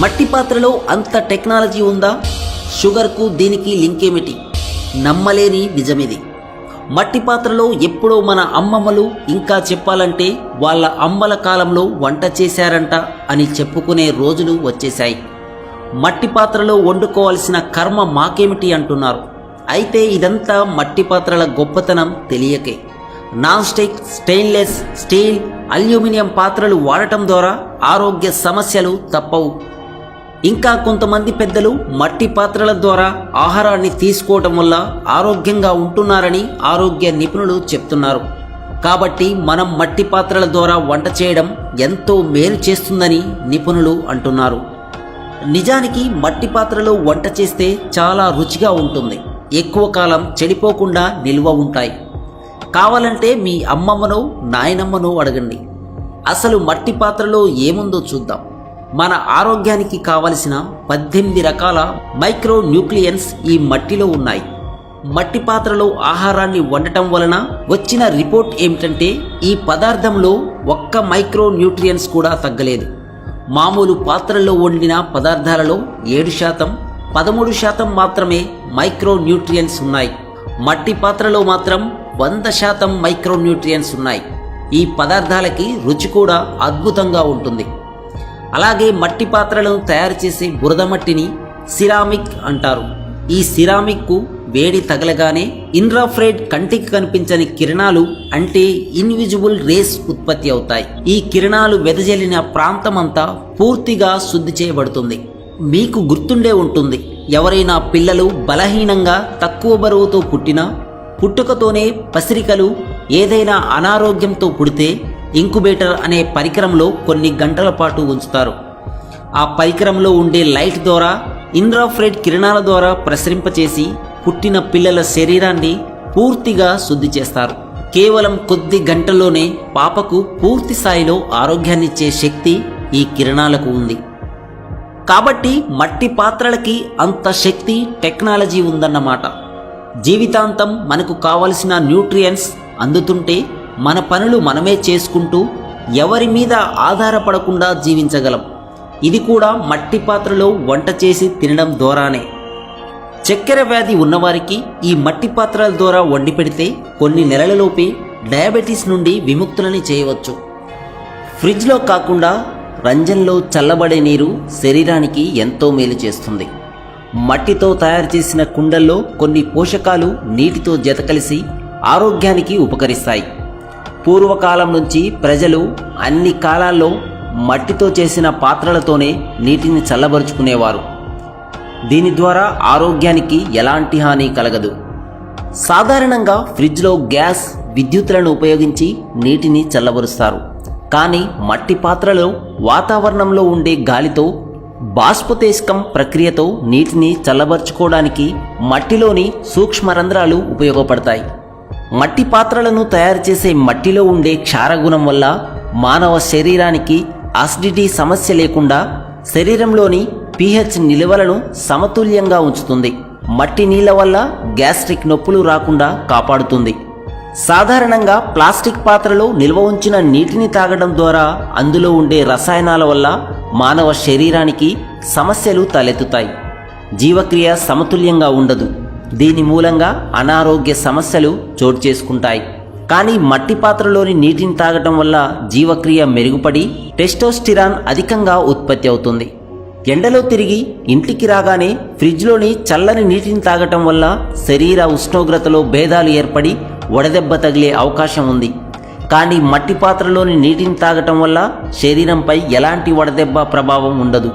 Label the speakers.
Speaker 1: మట్టి పాత్రలో అంత టెక్నాలజీ ఉందా? షుగర్కు దీనికి లింక్ ఏమిటి నమ్మలేని నిజమిది. మట్టి పాత్రలో ఎప్పుడో మన అమ్మమ్మలు ఇంకా చెప్పాలంటే వాళ్ళ అమ్మల కాలంలో వంట చేశారంట అని చెప్పుకునే రోజులు వచ్చేశాయి. మట్టి పాత్రలో వండుకోవాల్సిన కర్మ మాకేమిటి అంటున్నారు? అయితే ఇదంతా మట్టి పాత్రల గొప్పతనం తెలియకే. Non stick stainless steel aluminium పాత్రలు వాడటం ద్వారా ఆరోగ్య సమస్యలు తప్పవు. ఇంకా కొంతమంది పెద్దలు మట్టి పాత్రల ద్వారా ఆహారాన్ని తీసుకోవటం వల్ల ఆరోగ్యంగా ఉంటున్నారని ఆరోగ్య నిపుణులు చెప్తున్నారు. కాబట్టి మనం మట్టి పాత్రల ద్వారా వంట చేయడం ఎంతో మేలు చేస్తుందని నిపుణులు అంటున్నారు. నిజానికి మట్టి పాత్రలో వంట చేస్తే చాలా రుచిగా ఉంటుంది. ఎక్కువ కాలం చెడిపోకుండా నిల్వ ఉంటాయి. కావాలంటే మీ అమ్మమ్మను నాయనమ్మనో అడగండి. అసలు మట్టి పాత్రలో ఏముందో చూద్దాం. మన ఆరోగ్యానికి కావలసిన పద్దెనిమిది రకాల మైక్రో న్యూక్లియన్స్ ఈ మట్టిలో ఉన్నాయి. మట్టి పాత్రలో ఆహారాన్ని వండటం వలన వచ్చిన రిపోర్ట్ ఏమిటంటే ఈ పదార్థంలో ఒక్క మైక్రో న్యూట్రియన్స్ కూడా తగ్గలేదు. మామూలు పాత్రల్లో వండిన పదార్థాలలో ఏడు శాతం పదమూడు శాతం మాత్రమే మైక్రో న్యూట్రియన్స్ ఉన్నాయి. మట్టి పాత్రలో మాత్రం వంద శాతం మైక్రో న్యూట్రియన్స్ ఉన్నాయి. ఈ పదార్థాలకి రుచి కూడా అద్భుతంగా ఉంటుంది. అలాగే మట్టి పాత్రలను తయారు చేసే బురద మట్టిని సిరామిక్ అంటారు. ఈ సిరామిక్కు వేడి తగలగానే ఇన్రాఫ్రెడ్ కంటికి కనిపించని కిరణాలు అంటే ఇన్విజిబుల్ రేస్ ఉత్పత్తి అవుతాయి. ఈ కిరణాలు వెదజల్లిన ప్రాంతమంతా పూర్తిగా శుద్ధి చేయబడుతుంది. మీకు గుర్తుండే ఉంటుంది ఎవరైనా పిల్లలు బలహీనంగా తక్కువ బరువుతో పుట్టినా పుట్టుకతోనే పసిరికలు ఏదైనా అనారోగ్యంతో పుడితే ఇంకుబేటర్ అనే పరికరంలో కొన్ని గంటల పాటు ఉంచుతారు. ఆ పరికరంలో ఉండే లైట్ ద్వారా ఇంద్రాఫ్రెడ్ కిరణాల ద్వారా ప్రసరింపచేసి పుట్టిన పిల్లల శరీరాన్ని పూర్తిగా శుద్ధి చేస్తారు. కేవలం కొద్ది గంటల్లోనే పాపకు పూర్తి స్థాయిలో ఆరోగ్యాన్నిచ్చే శక్తి ఈ కిరణాలకు ఉంది. కాబట్టి మట్టి పాత్రలకి అంత శక్తి టెక్నాలజీ ఉందన్నమాట. జీవితాంతం మనకు కావలసిన న్యూట్రియన్స్ అందుతుంటే మన పనులు మనమే చేసుకుంటూ ఎవరి మీద ఆధారపడకుండా జీవించగలం. ఇది కూడా మట్టి పాత్రలో వంట చేసి తినడం ద్వారానే. చక్కెర వ్యాధి ఉన్నవారికి ఈ మట్టి పాత్రల ద్వారా వండి పెడితే కొన్ని నెలలలోపే డయాబెటీస్ నుండి విముక్తులని చేయవచ్చు. ఫ్రిడ్జ్లో కాకుండా రంజన్లో చల్లబడే నీరు శరీరానికి ఎంతో మేలు చేస్తుంది. మట్టితో తయారు చేసిన కుండల్లో కొన్ని పోషకాలు నీటితో జతకలిసి ఆరోగ్యానికి ఉపకరిస్తాయి. పూర్వకాలం నుంచి ప్రజలు అన్ని కాలాల్లో మట్టితో చేసిన పాత్రలతోనే నీటిని చల్లబరుచుకునేవారు. దీని ద్వారా ఆరోగ్యానికి ఎలాంటి హాని కలగదు. సాధారణంగా ఫ్రిడ్జ్లో గ్యాస్ విద్యుత్తులను ఉపయోగించి నీటిని చల్లబరుస్తారు. కానీ మట్టి పాత్రలో వాతావరణంలో ఉండే గాలితో బాష్పతేష్కం ప్రక్రియతో నీటిని చల్లబరుచుకోవడానికి మట్టిలోని సూక్ష్మ రంధ్రాలు ఉపయోగపడతాయి. మట్టి పాత్రలను తయారు చేసే మట్టిలో ఉండే క్షారగుణం వల్ల మానవ శరీరానికి అసిడిటీ సమస్య లేకుండా శరీరంలోని పీహెచ్ నిలువలను సమతుల్యంగా ఉంచుతుంది. మట్టి నీళ్ళ వల్ల గ్యాస్ట్రిక్ నొప్పులు రాకుండా కాపాడుతుంది. సాధారణంగా ప్లాస్టిక్ పాత్రలో నిల్వ ఉంచిన నీటిని తాగడం ద్వారా అందులో ఉండే రసాయనాల వల్ల మానవ శరీరానికి సమస్యలు తలెత్తుతాయి. జీవక్రియ సమతుల్యంగా ఉండదు. దీని మూలంగా అనారోగ్య సమస్యలు చోటు చేసుకుంటాయి. కానీ మట్టి పాత్రలోని నీటిని తాగటం వల్ల జీవక్రియ మెరుగుపడి టెస్టోస్టిరాన్ అధికంగా ఉత్పత్తి అవుతుంది. ఎండలో తిరిగి ఇంటికి రాగానే ఫ్రిడ్జ్లోని చల్లని నీటిని తాగటం వల్ల శరీర ఉష్ణోగ్రతలో భేదాలు ఏర్పడి వడదెబ్బ తగిలే అవకాశం ఉంది. కానీ మట్టి పాత్రలోని నీటిని తాగటం వల్ల శరీరంపై ఎలాంటి వడదెబ్బ ప్రభావం ఉండదు.